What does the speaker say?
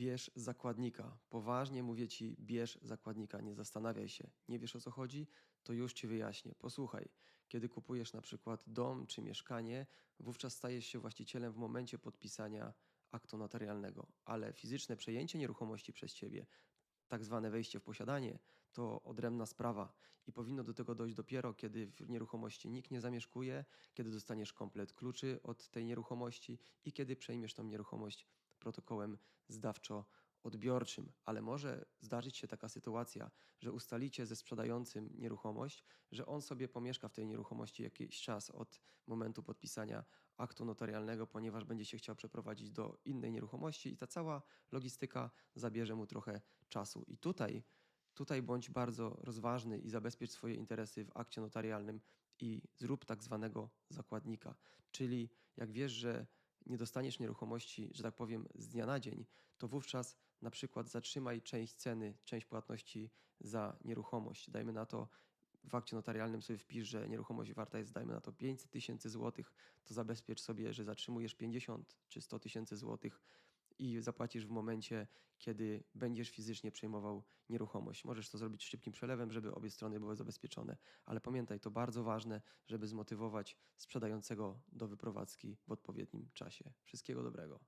Bierz zakładnika. Poważnie mówię ci, bierz zakładnika, nie zastanawiaj się. Nie wiesz o co chodzi? To już ci wyjaśnię. Posłuchaj, kiedy kupujesz na przykład dom czy mieszkanie, wówczas stajesz się właścicielem w momencie podpisania aktu notarialnego, ale fizyczne przejęcie nieruchomości przez ciebie, tak zwane wejście w posiadanie, to odrębna sprawa i powinno do tego dojść dopiero, kiedy w nieruchomości nikt nie zamieszkuje, kiedy dostaniesz komplet kluczy od tej nieruchomości i kiedy przejmiesz tą nieruchomość protokołem zdawczo-odbiorczym, ale może zdarzyć się taka sytuacja, że ustalicie ze sprzedającym nieruchomość, że on sobie pomieszka w tej nieruchomości jakiś czas od momentu podpisania aktu notarialnego, ponieważ będzie się chciał przeprowadzić do innej nieruchomości i ta cała logistyka zabierze mu trochę czasu. I tutaj, tutaj bądź bardzo rozważny i zabezpiecz swoje interesy w akcie notarialnym i zrób tak zwanego zakładnika. Czyli jak wiesz, że nie dostaniesz nieruchomości, że tak powiem, z dnia na dzień, to wówczas na przykład zatrzymaj część ceny, część płatności za nieruchomość. Dajmy na to w akcie notarialnym sobie wpisz, że nieruchomość warta jest, dajmy na to 500 tysięcy złotych, to zabezpiecz sobie, że zatrzymujesz 50 czy 100 tysięcy złotych i zapłacisz w momencie, kiedy będziesz fizycznie przejmował nieruchomość. Możesz to zrobić szybkim przelewem, żeby obie strony były zabezpieczone, ale pamiętaj, to bardzo ważne, żeby zmotywować sprzedającego do wyprowadzki w odpowiednim czasie. Wszystkiego dobrego.